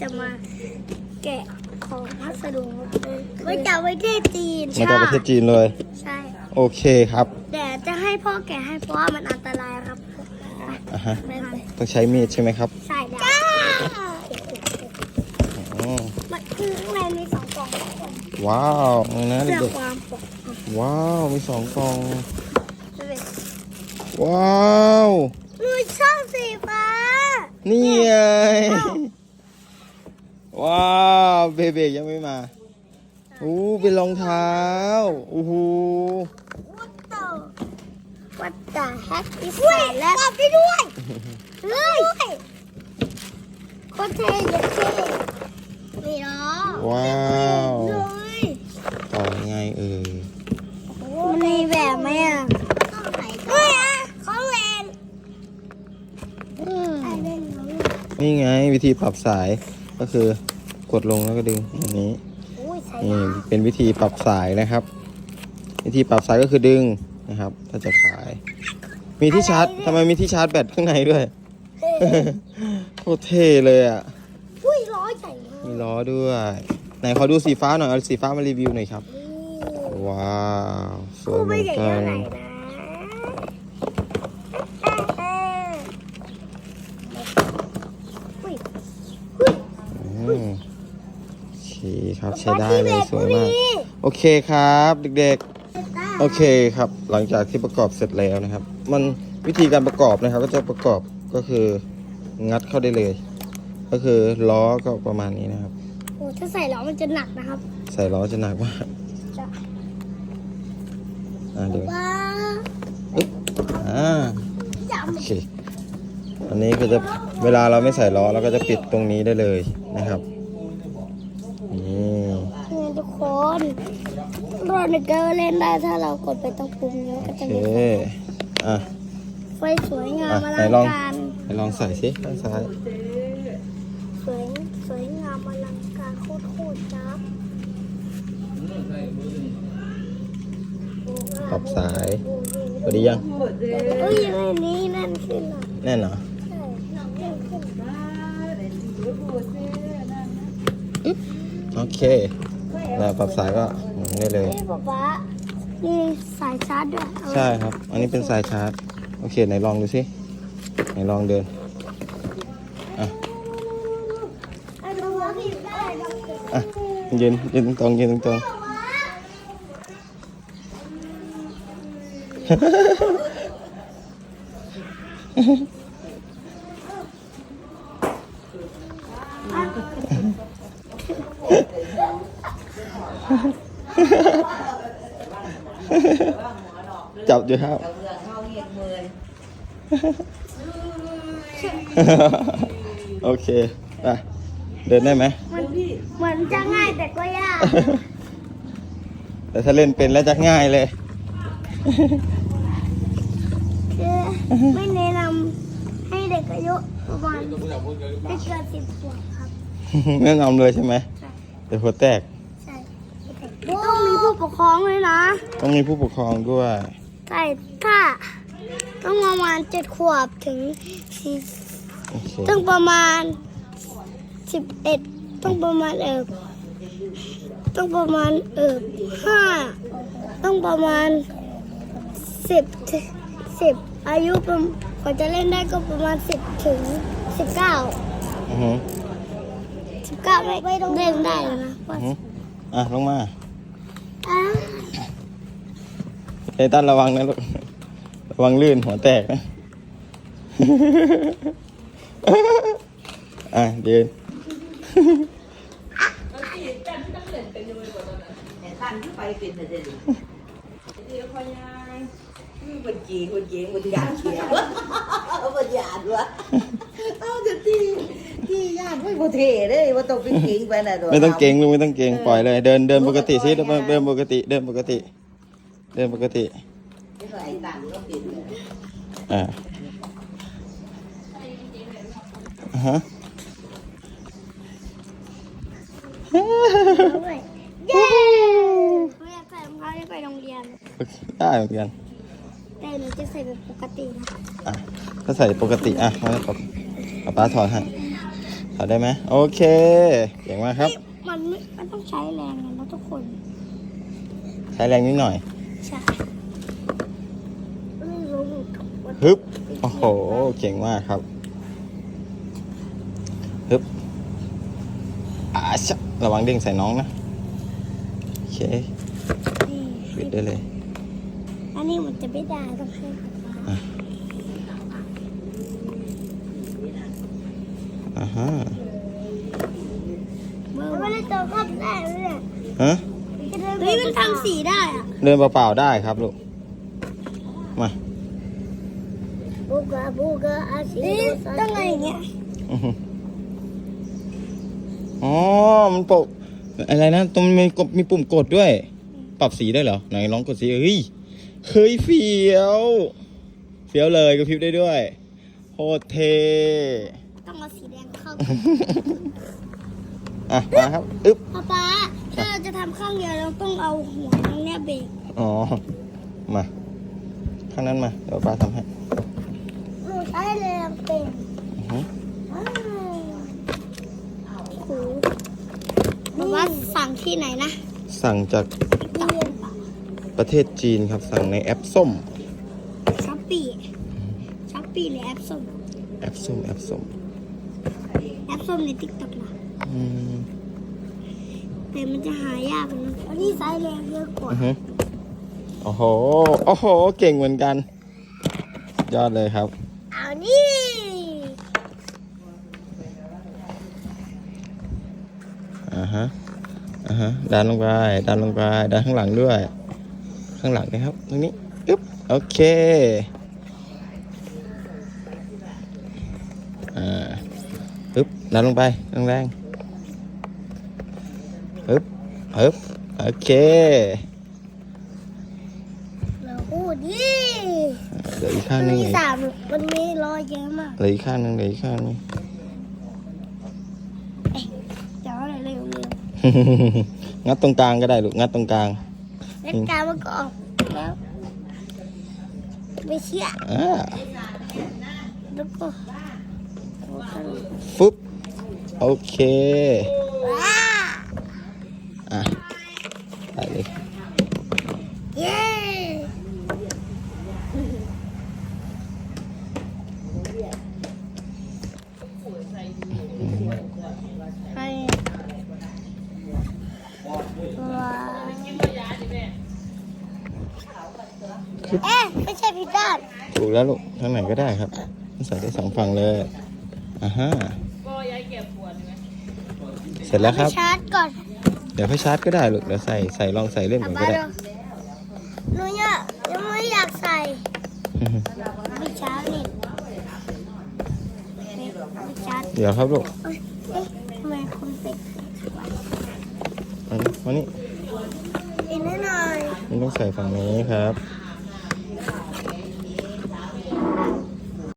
จะมาแกะของพัสดุไว้จากประเทศจีนมาจากประเทศจีนเลย ใช่ โอเคครับแต่จะให้พ่อแกะให้เพราะว่ามันอันตรายครับอะฮะไม่เป็นไรต้องใช้มีดใช่ไหมครับ ใช่ได้อ๋อมันคือข้างในมีสองกล่องว้าวนะเพื่อเด็กความปลอดภัยๆว้าว มีสองกล่องเลยว้าวหนูชอบสีฟ้า นี่ไงอ้า วว้าวเบเบยังไม่มาอู้เป็นรองเท้าโอ้โห What the What the heck is that แล้วตอบได้ด้วยเฮ้ยโคตรเท่เลยเท่นี่เนาะว้าวเลยต่อยังไงเอ่ยมันมีแบบไหมอะเฮ้ยอะของเล่นอะเล่นของเล่นนี่ไงวิธีปรับสายก็คือ กดลงแล้วก็ดึงอย่างนี้อุ้ยใส่นี่ได้เป็นวิธีปรับสายนะครับ วิธีปรับสายก็คือดึงนะครับ ถ้าจะขาย มีที่ชาร์จทำไมมีที่ชาร์จแบตข้างในด้วยโคตรเท่เลยอะอุ้ยร้อยใส่เลยมีล้อด้วย ไหนขอดูสีฟ้าหน่อยเอาสีฟ้ามารีวิวหน่อยครับ ว้าว สวยกูเหมืไม่อนใหญ่กัเท่าน ไหร่นะอุ้ยอุ้ย อืมโอเคครับ ใช้ได้เลยสวยมาก โอเคครับ เด็กๆ โอเคครับ หลังจากที่ประกอบเสร็จแล้วนะครับ มันวิธีการประกอบนะครับ ก็จะประกอบก็คืองัดเข้าได้เลย ก็คือล้อก็ประมาณนี้นะครับโอ้ถ้าใส่แล้วมันจะหนักนะครับ ใส่ล้อจะหนักมากจะอ่าเดี๋ยวว้าอ่าจโอเคอันนี้ก็จะเวลาเราไม่ใส่ล้อเราก็จะปิดตรงนี้ได้เลยนะครับนี่ำนี่ทุกคน รอดเกอร์เล่นได้ถ้าเรากดไปตรงปุ่มนี้ก็โอจะเคมีอะ ไฟสวยงามอะอไหนลังลอง การไปลองใส่สิข้างซ้าย สวยสวยงามอลังการโคตรโคตรจ้าบปรับสายพอดียัง เอ้ยยังไงนี้นั่นขึ้นอะแน่นเหรอใช่นั่นขึ้นโอเค แล้วปรับสายก็หมุน ได้เลยเฮ้ยป๊าป๊านี่สายชาร์จด้วยเอาไว้ใช่ครับ อันนี้เป็นสายชาร์จ โอเค ไหนลองดูสิ ไหนลองเดินอะเอาดูว่าผิดได้ครับอะ ยืนยืนตรงๆยืนตรงๆ จับอยู่ครับโอเคไปเดินได้ไหมมันเหมือนจะง่ายแต่ก็ยาก แต่ถ้าเล่นเป็นแล้วจะง่ายเลยคือไม่แนะนำให้เด็กอายุประมาณไม่เกินสิบขวบครับแนะนำเลยใช่ไหมเดี๋ยวหัวแตกใช่ต้องมีผู้ปกครองเลยนะ ต้องมีผู้ปกครองด้วย ใช่ถ้าต้องประมาณเจ็ดขวบถึงสี่โอเคต้องประมาณสิบเอ็ดต้องประมาณเออต้องประมาณเออห้าต้องประมาณสิบสิบอายุประมาณกว่าจะเล่นได้ก็ประมาณสิบถึงสิบเก้าอือฮึสิบเก้าไม่ต้องเล่นได้แล้วนะอือฮึอะลงมาอะ เฮตันระวังนะลูก ระวังลื่นหัวแตกนะ อะเดินตั้งขึ้นไปเป็นอะไรดิเดี๋ยวพยายคนจีคนจีคนยานเขียวคนยานวะเอาจะตีที่ยานไม่โมเทเลยว่าต้องเป็นเก่งไปนะตัวไม่ต้องเก่งลูกไม่ต้องเก่งปล่อยเลย เดินเดินปกติสิเดินเดินปกติเดินปกติ ดินปกติไอ้ตังก็เป็นอ่าอ่าฮะด้วยเย้ไม่อยากใส่รองเท้าจะไปโรงเรียนได้เหมือนกันแต่หนูจะใส่แบบปกตินะอะถ้าใส่ปกติอะมาแล้วป๊าป๊าถอดให้ถอดได้ไหมโอเคเก่งมากครับ มันไม่มันต้องใช้แรงนะทุกคน ใช้แรงนิดหน่อย ใช่ไม่รู้ฮึบ โอ้โห เก่งมากครับ ฮึบอาชะระวังเด้งใส่น้องนะ โอเคนี่ปิดได้เลย อันนี้มันจะไม่ได้ต้องให้ป๊าป๊าอ่าฮะไม่ได้ตัวก็ได้เลยฮะ เฮ้ยมันทำสีได้อะเดินเปล่าๆได้ครับลูก มาบูกาบูกาอาชีต้องไงอย่างเงี้ยอื้อหืออ๋อ มันโปะอะไรนะตรงมีกดมีปุ่มกดด้วย ปรับสีได้เหรอ ไหนลองกดสีเฮ้ย เฮ้ยเฟี้ยว เฟี้ยวเลยกระพริบได้ด้วยโคตรเท่ต้องเอาสีแดงเข้าอะมาครับ อึ๊บป๊าป๊า ถ้าเราจะทำข้างเดียวเราต้องเอาหัวตรงเนี้ยเบรกอ๋อ มาข้างนั้นมา เดี๋ยวป้าทำให้หนูใช้แรงเป็นอือหือว้าวโหป๊าป๊าสั่งที่ไหนนะสั่งจากที่เรียนปะประเทศจีนครับ สั่งในแอปส้ม ช้อปปี้ช้อปปี้หรือแอปส้มแอปส้ม แอปส้มแอปส้มในติ๊กต็อกนะอืม แต่มันจะหายากนะอันนี้ใช้แรงเยอะกว่าอือหือโอ้โห โอ้โห เก่งเหมือนกัน ยอดเลยครับ เอานี่อ่าฮะ อ่าฮะ ดันลงไป ดันลงไป ดันข้างหลังด้วย ข้างหลังนะครับ ตรงนี้อึ๊บ โอเค อ่า อึ๊บ ดันลงไป แรงๆอึ๊ บอึ๊บโอเคเราพูดดิเหลืออีกข้างมันหนึงมีเหลือสามมันมีรอยเยอะมากเหลืออีกข้างหนึงเหลืออีกข้างหนึงเดี๋ยวอะไรเร็วเร็วงัดตรงกลางก็ได้ลูกงัดตรงกลางเล่นการมันก็ออกแล้วไม่เชื่ออ่าแล้วก็ฟึบโอเค เอ๊ะไม่ใช่พิซซ่าถูกแล้วลูกทางไหนก็ได้ครับใส่ได้สองฝั่งเลยอ่าฮะเสร็จแล้วครับ ชาร์จก่อน เดี๋ยวค่อยชาร์จก็ได้ลูกเดี๋ยวใส่ใส่ลองใส่เล่นก่อนมาก็ได้ดูหนูเนี่ยยังไม่อยากใส่ไม่ชาร์จนี่ไม่ชาร์จเดี๋ยวครับลูกเอ้ยเอ๊ะทำไมคุณเป็ดอันนี้วันนี้อีกนิดหน่อยมันต้องใส่ฝั่งนี้ครับอ